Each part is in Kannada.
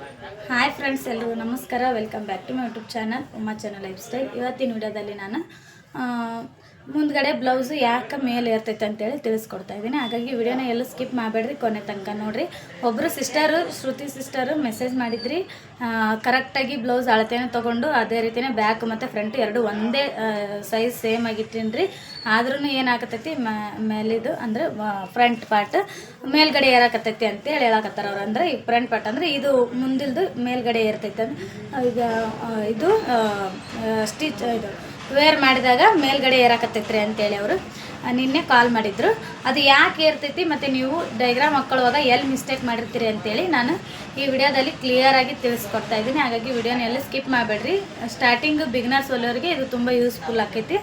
ಹಾಯ್ ಫ್ರೆಂಡ್ಸ್ ಎಲ್ಲರೂ ನಮಸ್ಕಾರ. Welcome back to my YouTube channel Uma channel lifestyle ಇವತ್ತಿನ ವಿಡಿಯೋದಲ್ಲಿ ನಾನು ಮುಂದ್ಗಡೆ ಬ್ಲೌಸು ಯಾಕೆ ಮೇಲೆ ಇರ್ತೈತೆ ಅಂತೇಳಿ ತಿಳಿಸ್ಕೊಡ್ತಾ ಇದ್ದೀನಿ. ಹಾಗಾಗಿ ವಿಡಿಯೋನ ಎಲ್ಲೂ ಸ್ಕಿಪ್ ಮಾಡಬೇಡ್ರಿ, ಕೊನೆ ತನಕ ನೋಡಿರಿ. ಒಬ್ಬರು ಸಿಸ್ಟರು, ಶ್ರುತಿ ಸಿಸ್ಟರು ಮೆಸೇಜ್ ಮಾಡಿದ್ರಿ ಕರೆಕ್ಟಾಗಿ ಬ್ಲೌಸ್ ಅಳತೆನ ತೊಗೊಂಡು ಅದೇ ರೀತಿನೇ ಬ್ಯಾಕ್ ಮತ್ತು ಫ್ರಂಟ್ ಎರಡು ಒಂದೇ ಸೈಜ್ ಸೇಮ್ ಆಗಿಟ್ಟಿನಿ ರೀ ಆದ್ರೂ ಏನಾಗತೈತಿ ಮೇಲಿದು ಅಂದರೆ ಫ್ರಂಟ್ ಪಾರ್ಟ್ ಮೇಲ್ಗಡೆ ಏರಾಕತ್ತೈತಿ ಅಂತೇಳಿ ಹೇಳಕತ್ತಾರ ಅವ್ರು. ಅಂದ್ರೆ ಈ ಫ್ರಂಟ್ ಪಾರ್ಟ್ ಅಂದರೆ ಇದು ಮುಂದಿಲ್ದು ಮೇಲ್ಗಡೆ ಏರ್ತೈತೆ ಈಗ ಇದು ಸ್ಟಿಚ್ ಇದು. ವೇರ್ ಮಾಡಿದಾಗ ಮೇಲ್ಗಡೆ ಏರಾಕತ್ತೈತ್ರಿ ಅಂತೇಳಿ ಅವರು. ನಿನ್ನೆ ಕಾಲ್ ಮಾಡಿದ್ರು. ಅದು ಯಾಕೆ ಏರ್ತೈತಿ ಮತ್ತು ನೀವು ಡೈಗ್ರಾಮ್ ಹಾಕ್ಕೊಳ್ಳುವಾಗ ಎಲ್ಲಿ ಮಿಸ್ಟೇಕ್ ಮಾಡಿರ್ತೀರಿ ಅಂತೇಳಿ ನಾನು ಈ ವಿಡಿಯೋದಲ್ಲಿ ಕ್ಲಿಯರಾಗಿ ತಿಳಿಸ್ಕೊಡ್ತಾ ಇದ್ದೀನಿ. ಹಾಗಾಗಿ ವಿಡಿಯೋನ ಎಲ್ಲ ಸ್ಕಿಪ್ ಮಾಡಬೇಡ್ರಿ. ಸ್ಟಾರ್ಟಿಂಗ್ ಬಿಗ್ನರ್ಸ್ ಒಲ್ಲೋರಿಗೆ ಇದು ತುಂಬ ಯೂಸ್ಫುಲ್ ಆಕೈತಿ.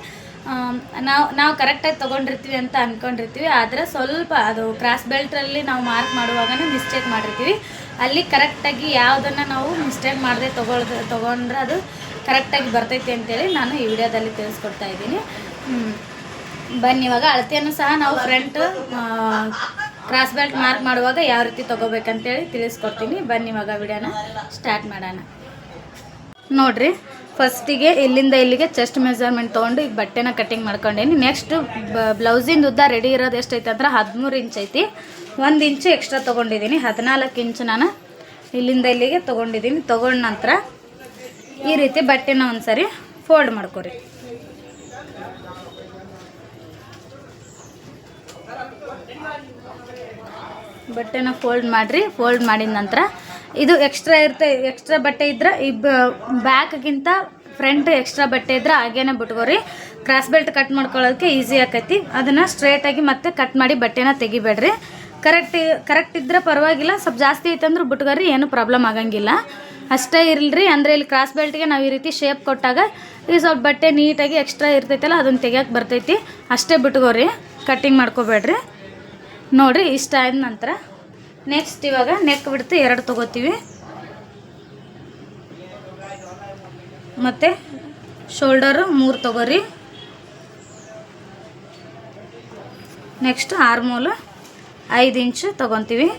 ನಾವು ನಾವು ಕರೆಕ್ಟಾಗಿ ತೊಗೊಂಡಿರ್ತೀವಿ ಅಂತ ಅಂದ್ಕೊಂಡಿರ್ತೀವಿ ಆದರೆ ಸ್ವಲ್ಪ ಅದು ಕ್ರಾಸ್ ಬೆಲ್ಟ್ರಲ್ಲಿ ನಾವು ಮಾರ್ಕ್ ಮಾಡುವಾಗನೇ ಮಿಸ್ಟೇಕ್ ಮಾಡಿರ್ತೀವಿ. ಅಲ್ಲಿ ಕರೆಕ್ಟಾಗಿ ಯಾವುದನ್ನು ನಾವು ಮಿಸ್ಟೇಕ್ ಮಾಡದೆ ತೊಗೊಳ್ದು, ತೊಗೊಂಡ್ರೆ ಅದು ಕರೆಕ್ಟಾಗಿ ಬರ್ತೈತಿ ಅಂತೇಳಿ ನಾನು ಈ ವಿಡಿಯೋದಲ್ಲಿ ತಿಳಿಸ್ಕೊಡ್ತಾ ಇದ್ದೀನಿ. ಬನ್ನಿ, ಇವಾಗ ಅಳತೆಯನ್ನು ಸಹ ನಾವು ಫ್ರಂಟ್ ಕ್ರಾಸ್ ಬೆಲ್ಟ್ ಮಾರ್ಕ್ ಮಾಡುವಾಗ ಯಾವ ರೀತಿ ತೊಗೋಬೇಕಂತೇಳಿ ತಿಳಿಸ್ಕೊಡ್ತೀನಿ. ಬನ್ನಿ, ಇವಾಗ ವಿಡಿಯೋನ ಸ್ಟಾರ್ಟ್ ಮಾಡೋಣ. ನೋಡ್ರಿ ಫಸ್ಟಿಗೆ ಇಲ್ಲಿಂದ ಇಲ್ಲಿಗೆ ಚೆಸ್ಟ್ ಮೆಜರ್ಮೆಂಟ್ ತೊಗೊಂಡು ಈಗ ಬಟ್ಟೆನ ಕಟ್ಟಿಂಗ್ ಮಾಡ್ಕೊಂಡೇನಿ. ನೆಕ್ಸ್ಟ್ ಬ್ಲೌಸಿಂದ ಉದ್ದ ರೆಡಿ ಇರೋದು ಎಷ್ಟೈತೆ ಅಂದ್ರೆ ಹದಿಮೂರು ಇಂಚ್ ಐತಿ. ಒಂದು ಇಂಚು ಎಕ್ಸ್ಟ್ರಾ ತೊಗೊಂಡಿದ್ದೀನಿ. ಹದಿನಾಲ್ಕು ಇಂಚು ನಾನು ಇಲ್ಲಿಂದ ಇಲ್ಲಿಗೆ ತೊಗೊಂಡಿದ್ದೀನಿ. ತೊಗೊಂಡ ನಂತರ ಈ ರೀತಿ ಬಟ್ಟೆನ ಒಂದ್ಸರಿ ಫೋಲ್ಡ್ ಮಾಡ್ಕೊರಿ. ಬಟ್ಟೆನ ಫೋಲ್ಡ್ ಮಾಡಿರಿ, ಫೋಲ್ಡ್ ಮಾಡಿದ ನಂತರ ಇದು ಎಕ್ಸ್ಟ್ರಾ ಇರುತ್ತೆ ಎಕ್ಸ್ಟ್ರಾ ಬಟ್ಟೆ ಇದ್ರೆ ಈ ಬ್ಯಾಕ್ಗಿಂತ ಫ್ರಂಟ್ ಎಕ್ಸ್ಟ್ರಾ ಬಟ್ಟೆ ಇದ್ರೆ ಹಾಗೇನೆ ಬಿಟ್ಕೋರಿ. ಕ್ರಾಸ್ ಬೆಲ್ಟ್ ಕಟ್ ಮಾಡ್ಕೊಳ್ಳೋದಕ್ಕೆ ಈಸಿ ಆಕೈತಿ. ಅದನ್ನು ಸ್ಟ್ರೇಟಾಗಿ ಮತ್ತೆ ಕಟ್ ಮಾಡಿ ಬಟ್ಟೆನ ತೆಗಿಬೇಡ್ರಿ. ಕರೆಕ್ಟ್ ಕರೆಕ್ಟ್ ಇದ್ರೆ ಪರವಾಗಿಲ್ಲ. ಸ್ವಲ್ಪ ಜಾಸ್ತಿ ಐತಂದ್ರೆ ಬಿಟ್ಕೋರಿ, ಏನು ಪ್ರಾಬ್ಲಮ್ ಆಗಂಗಿಲ್ಲ. ಅಷ್ಟೇ ಇರಲ್ರಿ, ಅಂದರೆ ಇಲ್ಲಿ ಕ್ರಾಸ್ ಬೆಲ್ಟ್ಗೆ ನಾವು ಈ ರೀತಿ ಶೇಪ್ ಕೊಟ್ಟಾಗ ಈ ಸ್ವಲ್ಪ ಬಟ್ಟೆ ನೀಟಾಗಿ ಎಕ್ಸ್ಟ್ರಾ ಇರ್ತೈತಲ್ಲ, ಅದನ್ನು ತೆಗಿಯೋಕೆ ಬರ್ತೈತಿ. ಅಷ್ಟೇ ಬಿಟ್ಕೋರಿ ಕಟ್ಟಿಂಗ್ ಮಾಡ್ಕೋಬೇಡ್ರಿ. ನೋಡಿರಿ, ಇಷ್ಟ ಆದ ನಂತರ. ನೆಕ್ಸ್ಟ್ ಇವಾಗ ನೆಕ್ ಬಿಡ್ತು ಎರಡು ತೊಗೋತೀವಿ. ಮತ್ತು ಶೋಲ್ಡರು ಮೂರು ತೊಗೋರಿ. ನೆಕ್ಸ್ಟ್ ಆರ್ಮೋಲು ಐದು ಇಂಚು ತೊಗೊತೀವಿ.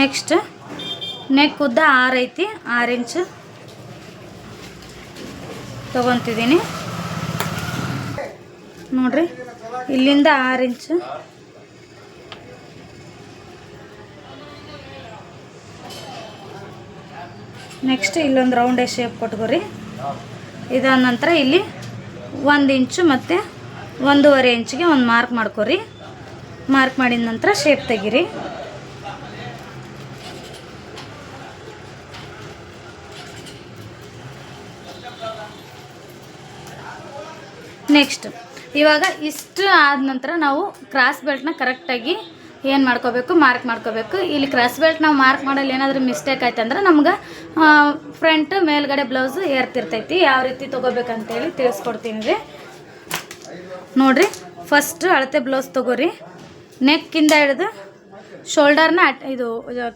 ನೆಕ್ಸ್ಟ್ ನೆಕ್ ಉದ್ದ ಆರು ಐತಿ, ಆರು ಇಂಚ್ ತೊಗೊತಿದ್ದೀನಿ. ನೋಡ್ರಿ, ಇಲ್ಲಿಂದ ಆರು ಇಂಚು. ನೆಕ್ಸ್ಟ್ ಇಲ್ಲೊಂದು ರೌಂಡೇ ಶೇಪ್ ಕೊಟ್ಕೋರಿ. ಇದಾದ ನಂತರ ಇಲ್ಲಿ ಒಂದು ಇಂಚು ಮತ್ತು ಒಂದೂವರೆ ಇಂಚಿಗೆ ಒಂದು ಮಾರ್ಕ್ ಮಾಡ್ಕೊರಿ. ಮಾರ್ಕ್ ಮಾಡಿದ ನಂತರ ಶೇಪ್ ತೆಗೀರಿ. ನೆಕ್ಸ್ಟ್ ಇವಾಗ ಇಷ್ಟು ಆದ ನಂತರ ನಾವು ಕ್ರಾಸ್ ಬೆಲ್ಟ್ನ ಕರೆಕ್ಟಾಗಿ ಏನು ಮಾಡ್ಕೋಬೇಕು ಮಾರ್ಕ್ ಮಾಡ್ಕೋಬೇಕು. ಇಲ್ಲಿ ಕ್ರಾಸ್ ಬೆಲ್ಟ್ ನಾವು ಮಾರ್ಕ್ ಮಾಡಲ್ಲಿ ಏನಾದರೂ ಮಿಸ್ಟೇಕ್ ಆಯ್ತು ಅಂದ್ರೆ ನಮ್ಗೆ ಫ್ರಂಟ್ ಮೇಲ್ಗಡೆ ಬ್ಲೌಸ್ ಏರ್ತಿರ್ತೈತಿ. ಯಾವ ರೀತಿ ತೊಗೋಬೇಕಂತೇಳಿ ತಿಳಿಸ್ಕೊಡ್ತೀನಿ ರೀ. ನೋಡ್ರಿ ಫಸ್ಟ್ ಅಳತೆ ಬ್ಲೌಸ್ ತೊಗೋರಿ. ನೆಕ್ಕಿಂದ ಹಿಡಿದು ಶೋಲ್ಡರ್ನ ಅಟ್ ಇದು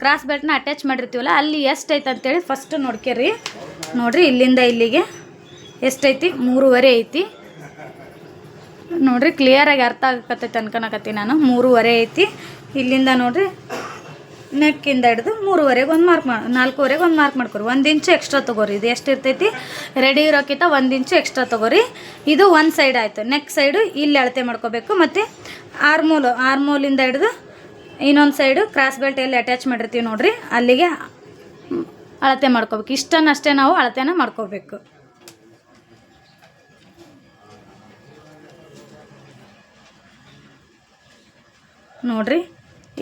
ಕ್ರಾಸ್ ಬೆಲ್ಟ್ನ ಅಟ್ಯಾಚ್ ಮಾಡಿರ್ತೀವಲ್ಲ, ಅಲ್ಲಿ ಎಷ್ಟೈತೆ ಅಂತೇಳಿ ಫಸ್ಟ್ ನೋಡ್ಕೇರಿ. ನೋಡ್ರಿ, ಇಲ್ಲಿಂದ ಇಲ್ಲಿಗೆ ಎಷ್ಟೈತಿ? ಮೂರುವರೆ ಐತಿ. ನೋಡ್ರಿ ಕ್ಲಿಯರಾಗಿ ಅರ್ಥ ಆಗಕತ್ತೈತೆ ಅನ್ಕೊಳಕತ್ತಿ ನಾನು. ಮೂರುವರೆ ಐತಿ. ಇಲ್ಲಿಂದ ನೋಡ್ರಿ ನೆಕ್ಕಿಂದ ಹಿಡಿದು ಮೂರುವರೆಗೆ ಒಂದು ಮಾರ್ಕ್ ಮಾಡಿ ನಾಲ್ಕೂವರೆಗೆ ಒಂದು ಮಾರ್ಕ್ ಮಾಡ್ಕೊರಿ. ಒಂದು ಇಂಚು ಎಕ್ಸ್ಟ್ರಾ ತೊಗೋರಿ. ಇದು ಎಷ್ಟು ಇರ್ತೈತಿ? ರೆಡಿ ಇರೋಕ್ಕಿಂತ ಒಂದು ಇಂಚು ಎಕ್ಸ್ಟ್ರಾ ತೊಗೋರಿ. ಇದು ಒಂದು ಸೈಡ್ ಆಯಿತು. ನೆಕ್ ಸೈಡು ಇಲ್ಲಿ ಅಳತೆ ಮಾಡ್ಕೋಬೇಕು. ಮತ್ತು ಆರ್ಮೋಲು ಆರ್ಮೋಲಿಂದ ಹಿಡ್ದು ಇನ್ನೊಂದು ಸೈಡು ಕ್ರಾಸ್ ಬೆಲ್ಟ್ ಎಲ್ಲಿ ಅಟ್ಯಾಚ್ ಮಾಡಿರ್ತೀವಿ ನೋಡಿರಿ. ಅಲ್ಲಿಗೆ ಅಳತೆ ಮಾಡ್ಕೋಬೇಕು. ಇಷ್ಟನ್ನಷ್ಟೇ ನಾವು ಅಳತೆನ ಮಾಡ್ಕೋಬೇಕು. ನೋಡ್ರಿ.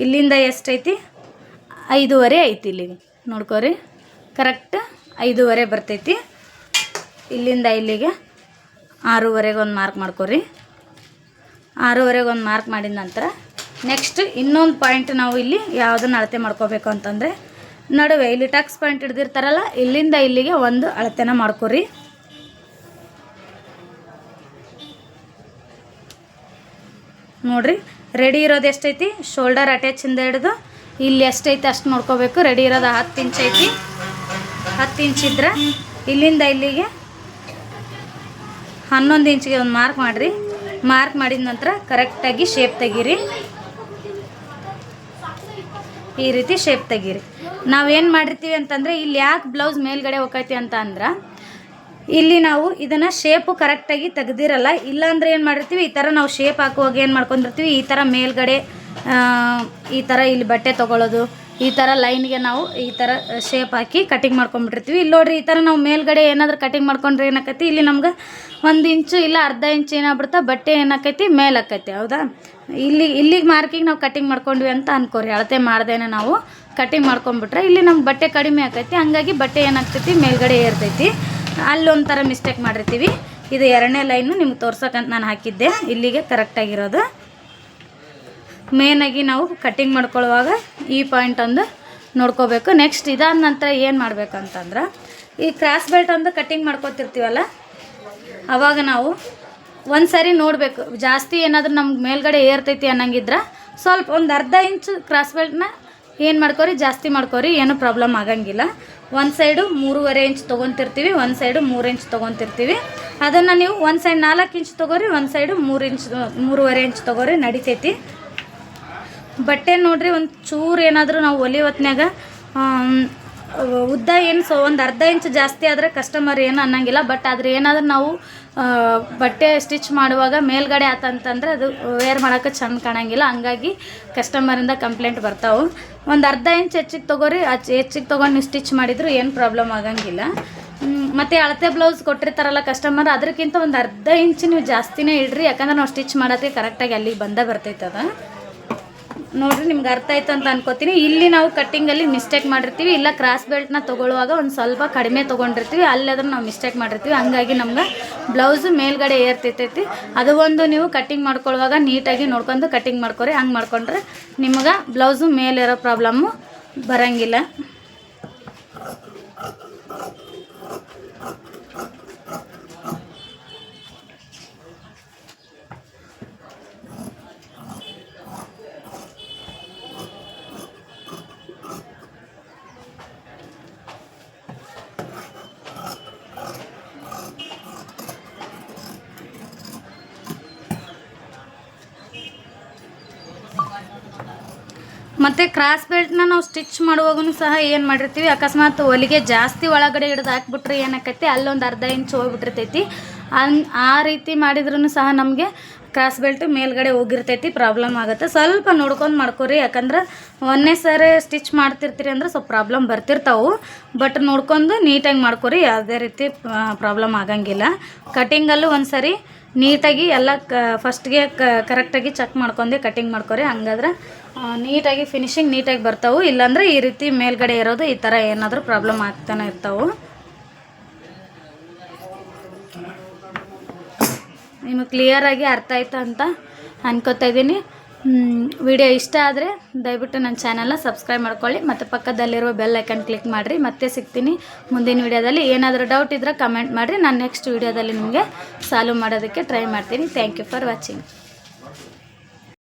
ಇಲ್ಲಿಂದ ಎಷ್ಟೈತಿ? ಐದೂವರೆ ಐತಿ ಇಲ್ಲಿ ನೋಡ್ಕೋರಿ. ಕರೆಕ್ಟ್ ಐದೂವರೆ ಬರ್ತೈತಿ. ಇಲ್ಲಿಂದ ಇಲ್ಲಿಗೆ ಆರೂವರೆಗೆ ಒಂದು ಮಾರ್ಕ್ ಮಾಡ್ಕೊರಿ. ಆರೂವರೆಗೆ ಒಂದು ಮಾರ್ಕ್ ಮಾಡಿದ ನಂತರ ನೆಕ್ಸ್ಟ್ ಇನ್ನೊಂದು ಪಾಯಿಂಟ್ ನಾವು ಇಲ್ಲಿ ಯಾವುದನ್ನು ಅಳತೆ ಮಾಡ್ಕೋಬೇಕು ಅಂತಂದರೆ ನಡುವೆ ಇಲ್ಲಿ ಟಕ್ಸ್ ಪಾಯಿಂಟ್ ಹಿಡ್ದಿರ್ತಾರಲ್ಲ, ಇಲ್ಲಿಂದ ಇಲ್ಲಿಗೆ ಒಂದು ಅಳತೆನ ಮಾಡ್ಕೊರಿ. ನೋಡ್ರಿ. ರೆಡಿ ಇರೋದು ಎಷ್ಟೈತಿ? ಶೋಲ್ಡರ್ ಅಟ್ಯಾಚಿಂದ ಹಿಡಿದು ಇಲ್ಲಿ ಎಷ್ಟೈತಿ ಅಷ್ಟು ನೋಡ್ಕೋಬೇಕು. ರೆಡಿ ಇರೋದು ಹತ್ತು ಇಂಚ್ ಐತಿ. ಹತ್ತು ಇದ್ರೆ ಇಲ್ಲಿಂದ ಇಲ್ಲಿಗೆ ಹನ್ನೊಂದು ಇಂಚಿಗೆ ಒಂದು ಮಾರ್ಕ್ ಮಾಡಿರಿ. ಮಾರ್ಕ್ ಮಾಡಿದ ನಂತರ ಕರೆಕ್ಟಾಗಿ ಶೇಪ್ ತೆಗೀರಿ. ಈ ರೀತಿ ಶೇಪ್ ತೆಗೀರಿ. ನಾವೇನು ಮಾಡಿರ್ತೀವಿ ಅಂತಂದರೆ ಇಲ್ಲಿ ಯಾಕೆ ಬ್ಲೌಸ್ ಮೇಲ್ಗಡೆ ಹೋಗೈತಿ ಅಂತ ಅಂದ್ರೆ ಇಲ್ಲಿ ನಾವು ಇದನ್ನು ಶೇಪು ಕರೆಕ್ಟಾಗಿ ತೆಗ್ದಿರಲ್ಲ, ಇಲ್ಲಾಂದ್ರೆ ಏನು ಮಾಡಿರ್ತೀವಿ, ಈ ಥರ ನಾವು ಶೇಪ್ ಹಾಕುವಾಗ ಏನು ಮಾಡ್ಕೊಂಡಿರ್ತೀವಿ, ಈ ಥರ ಮೇಲ್ಗಡೆ ಈ ಥರ ಇಲ್ಲಿ ಬಟ್ಟೆ ತೊಗೊಳ್ಳೋದು ಈ ಥರ ಲೈನ್ಗೆ ನಾವು ಈ ಥರ ಶೇಪ್ ಹಾಕಿ ಕಟಿಂಗ್ ಮಾಡ್ಕೊಂಡ್ಬಿಟ್ಟಿರ್ತೀವಿ. ಇಲ್ಲಿ ನೋಡ್ರಿ, ಈ ಥರ ನಾವು ಮೇಲ್ಗಡೆ ಏನಾದರೂ ಕಟಿಂಗ್ ಮಾಡ್ಕೊಂಡ್ರೆ ಏನಾಕೈತಿ? ಇಲ್ಲಿ ನಮ್ಗೆ ಒಂದು ಇಂಚು ಇಲ್ಲ ಅರ್ಧ ಇಂಚು ಏನಾಗ್ಬಿಡ್ತಾ, ಬಟ್ಟೆ ಏನಾಕೈತಿ ಮೇಲೆ ಆಕೈತಿ ಹೌದಾ? ಇಲ್ಲಿ ಇಲ್ಲಿಗೆ ಮಾರ್ಕಿಗೆ ನಾವು ಕಟಿಂಗ್ ಮಾಡ್ಕೊಂಡ್ವಿ ಅಂತ ಅನ್ಕೋರಿ, ಅಳತೆ ಮಾಡ್ದೇನೆ ನಾವು ಕಟಿಂಗ್ ಮಾಡ್ಕೊಂಡ್ಬಿಟ್ರೆ, ಇಲ್ಲಿ ನಮ್ಗೆ ಬಟ್ಟೆ ಕಡಿಮೆ ಆಕೈತಿ, ಹಂಗಾಗಿ ಬಟ್ಟೆ ಏನಾಗ್ತೈತಿ, ಮೇಲ್ಗಡೆ ಏರ್ತೈತಿ. ಅಲ್ಲೊಂಥರ ಮಿಸ್ಟೇಕ್ ಮಾಡಿರ್ತೀವಿ. ಇದು ಎರಡನೇ ಲೈನು ನಿಮ್ಗೆ ತೋರ್ಸೋಕಂತ ನಾನು ಹಾಕಿದ್ದೆ. ಇಲ್ಲಿಗೆ ಕರೆಕ್ಟಾಗಿರೋದು ಮೇನಾಗಿ ನಾವು ಕಟ್ಟಿಂಗ್ ಮಾಡ್ಕೊಳ್ಳುವಾಗ ಈ ಪಾಯಿಂಟ್ ಒಂದು ನೋಡ್ಕೋಬೇಕು. ನೆಕ್ಸ್ಟ್ ಇದಾದ ನಂತರ ಏನು ಮಾಡ್ಬೇಕಂತಂದ್ರೆ, ಈ ಕ್ರಾಸ್ ಬೆಲ್ಟ್ ಒಂದು ಕಟ್ಟಿಂಗ್ ಮಾಡ್ಕೊತಿರ್ತೀವಲ್ಲ ಆವಾಗ ನಾವು ಒಂದು ಸಾರಿ ನೋಡಬೇಕು. ಜಾಸ್ತಿ ಏನಾದರೂ ನಮ್ಗೆ ಮೇಲ್ಗಡೆ ಏರ್ತೈತಿ ಅನ್ನಂಗಿದ್ರೆ ಸ್ವಲ್ಪ ಒಂದು ಅರ್ಧ ಇಂಚು ಕ್ರಾಸ್ ಬೆಲ್ಟ್ನ ಏನು ಮಾಡ್ಕೋರಿ, ಜಾಸ್ತಿ ಮಾಡ್ಕೋರಿ, ಏನೂ ಪ್ರಾಬ್ಲಮ್ ಆಗಂಗಿಲ್ಲ. ಒಂದು ಸೈಡು ಮೂರುವರೆ ಇಂಚ್ ತೊಗೊತಿರ್ತೀವಿ ಒಂದು ಸೈಡು ಮೂರು ಇಂಚ್ ತೊಗೊತಿರ್ತೀವಿ. ಅದನ್ನು ನೀವು ಒಂದು ಸೈಡ್ ನಾಲ್ಕು ಇಂಚ್ ತೊಗೋರಿ ಒಂದು ಸೈಡು ಮೂರು ಇಂಚ್ ಮೂರುವರೆ ಇಂಚ್ ತೊಗೋರಿ, ನಡಿತೈತಿ. ಬಟ್ಟೆ ನೋಡ್ರಿ ಒಂದು ಚೂರು ಏನಾದರೂ ನಾವು ಒಲಿ ಹೊತ್ನ್ಯಾಗ ಉದ್ದ ಏನು ಸೊ ಒಂದು ಅರ್ಧ ಇಂಚ್ ಜಾಸ್ತಿ ಆದರೆ ಕಸ್ಟಮರ್ ಏನು ಅನ್ನಂಗಿಲ್ಲ. ಬಟ್ ಆದ್ರೆ ಏನಾದರೂ ನಾವು ಬಟ್ಟೆ ಸ್ಟಿಚ್ ಮಾಡುವಾಗ ಮೇಲ್ಗಡೆ ಆತಂತಂದ್ರೆ ಅದು ವೇರ್ ಮಾಡೋಕೆ ಚೆಂದ ಕಾಣಂಗಿಲ್ಲ. ಹಂಗಾಗಿ ಕಸ್ಟಮರಿಂದ ಕಂಪ್ಲೇಂಟ್ ಬರ್ತಾವೆ. ಒಂದು ಅರ್ಧ ಇಂಚ್ ಹೆಚ್ಚಿಗೆ ತೊಗೋರಿ, ಅಚ್ ಹೆಚ್ಚಿಗೆ ತೊಗೊಂಡು ನೀವು ಸ್ಟಿಚ್ ಮಾಡಿದ್ರು ಏನು ಪ್ರಾಬ್ಲಮ್ ಆಗಂಗಿಲ್ಲ. ಮತ್ತು ಅಳತೆ ಬ್ಲೌಸ್ ಕೊಟ್ಟಿರ್ತಾರಲ್ಲ ಕಸ್ಟಮರ್ ಅದಕ್ಕಿಂತ ಒಂದು ಅರ್ಧ ಇಂಚ್ ನೀವು ಜಾಸ್ತಿನೇ ಇಡ್ರಿ. ಯಾಕಂದ್ರೆ ನಾವು ಸ್ಟಿಚ್ ಮಾಡೋದಕ್ಕೆ ಕರೆಕ್ಟಾಗಿ ಅಲ್ಲಿಗೆ ಬಂದೇ ಬರ್ತೈತೆ ಅದು. ನೋಡ್ರಿ, ನಿಮ್ಗೆ ಅರ್ಥ ಆಯ್ತು ಅಂತ ಅನ್ಕೋತೀನಿ. ಇಲ್ಲಿ ನಾವು ಕಟ್ಟಿಂಗಲ್ಲಿ ಮಿಸ್ಟೇಕ್ ಮಾಡಿರ್ತೀವಿ. ಇಲ್ಲ ಕ್ರಾಸ್ ಬೆಲ್ಟ್ನ ತೊಗೊಳ್ಳುವಾಗ ಒಂದು ಸ್ವಲ್ಪ ಕಡಿಮೆ ತೊಗೊಂಡಿರ್ತೀವಿ. ಅಲ್ಲಾದ್ರೂ ನಾವು ಮಿಸ್ಟೇಕ್ ಮಾಡಿರ್ತೀವಿ. ಹಂಗಾಗಿ ನಮ್ಗೆ ಬ್ಲೌಸು ಮೇಲ್ಗಡೆ ಏರ್ತಿರ್ತೈತಿ. ಅದು ಒಂದು ನೀವು ಕಟ್ಟಿಂಗ್ ಮಾಡ್ಕೊಳ್ಳುವಾಗ ನೀಟಾಗಿ ನೋಡ್ಕೊಂಡು ಕಟ್ಟಿಂಗ್ ಮಾಡ್ಕೊರಿ. ಹಂಗೆ ಮಾಡ್ಕೊಂಡ್ರೆ ನಿಮ್ಗೆ ಬ್ಲೌಸು ಮೇಲಿರೋ ಪ್ರಾಬ್ಲಮ್ಮು ಬರಂಗಿಲ್ಲ. ಮತ್ತು ಕ್ರಾಸ್ ಬೆಲ್ಟ್ನ ನಾವು ಸ್ಟಿಚ್ ಮಾಡುವಾಗೂ ಸಹ ಏನು ಮಾಡಿರ್ತೀವಿ, ಅಕಸ್ಮಾತ್ ಹೊಲಿಗೆ ಜಾಸ್ತಿ ಒಳಗಡೆ ಹಿಡ್ದು ಹಾಕ್ಬಿಟ್ರೆ ಏನಾಕೈತಿ, ಅಲ್ಲೊಂದು ಅರ್ಧ ಇಂಚ್ ಹೋಗ್ಬಿಟ್ಟಿರ್ತೈತಿ. ಅನ್, ಆ ರೀತಿ ಮಾಡಿದ್ರೂ ಸಹ ನಮಗೆ ಕ್ರಾಸ್ ಬೆಲ್ಟ್ ಮೇಲ್ಗಡೆ ಹೋಗಿರ್ತೈತಿ ಪ್ರಾಬ್ಲಮ್ ಆಗುತ್ತೆ. ಸ್ವಲ್ಪ ನೋಡ್ಕೊಂಡು ಮಾಡ್ಕೊರಿ, ಯಾಕಂದ್ರೆ ಒಂದೇ ಸರಿ ಸ್ಟಿಚ್ ಮಾಡ್ತಿರ್ತೀರಿ ಅಂದ್ರೆ ಸ್ವಲ್ಪ ಪ್ರಾಬ್ಲಮ್ ಬರ್ತಿರ್ತಾವೆ. ಬಟ್ ನೋಡ್ಕೊಂಡು ನೀಟಾಗಿ ಮಾಡ್ಕೊರಿ, ಯಾವುದೇ ರೀತಿ ಪ್ರಾಬ್ಲಮ್ ಆಗಂಗಿಲ್ಲ. ಕಟಿಂಗಲ್ಲೂ ಒಂದು ಸರಿ ನೀಟಾಗಿ ಎಲ್ಲ ಕ ಫಸ್ಟ್ಗೆ ಕರೆಕ್ಟಾಗಿ ಚೆಕ್ ಮಾಡ್ಕೊಂಡೆ ಕಟಿಂಗ್ ಮಾಡ್ಕೊರಿ, ಹಂಗಾದ್ರೆ ನೀಟಾಗಿ ಫಿನಿಶಿಂಗ್ ನೀಟಾಗಿ ಬರ್ತಾವೆ. ಇಲ್ಲಾಂದ್ರೆ ಈ ರೀತಿ ಮೇಲ್ಗಡೆ ಇರೋದು ಈ ಥರ ಏನಾದರೂ ಪ್ರಾಬ್ಲಮ್ ಆಗ್ತಾನೆ ಇರ್ತಾವೆ. ನಿಮಗೆ ಕ್ಲಿಯರಾಗಿ ಅರ್ಥ ಆಯ್ತು ಅಂತ ಅನ್ಕೋತಾ ಇದ್ದೀನಿ. ವಿಡಿಯೋ ಇಷ್ಟ ಆದರೆ ದಯವಿಟ್ಟು ನನ್ನ ಚಾನಲ್ನ ಸಬ್ಸ್ಕ್ರೈಬ್ ಮಾಡ್ಕೊಳ್ಳಿ ಮತ್ತು ಪಕ್ಕದಲ್ಲಿರುವ ಬೆಲ್ ಐಕನ್ ಕ್ಲಿಕ್ ಮಾಡಿರಿ. ಮತ್ತೆ ಸಿಗ್ತೀನಿ ಮುಂದಿನ ವಿಡಿಯೋದಲ್ಲಿ. ಏನಾದರೂ ಡೌಟ್ ಇದ್ದರೆ ಕಮೆಂಟ್ ಮಾಡಿರಿ. ನಾನು ನೆಕ್ಸ್ಟ್ ವಿಡಿಯೋದಲ್ಲಿ ನಿಮಗೆ ಸಾಲ್ವ್ ಮಾಡೋದಕ್ಕೆ ಟ್ರೈ ಮಾಡ್ತೀನಿ. Thank you for watching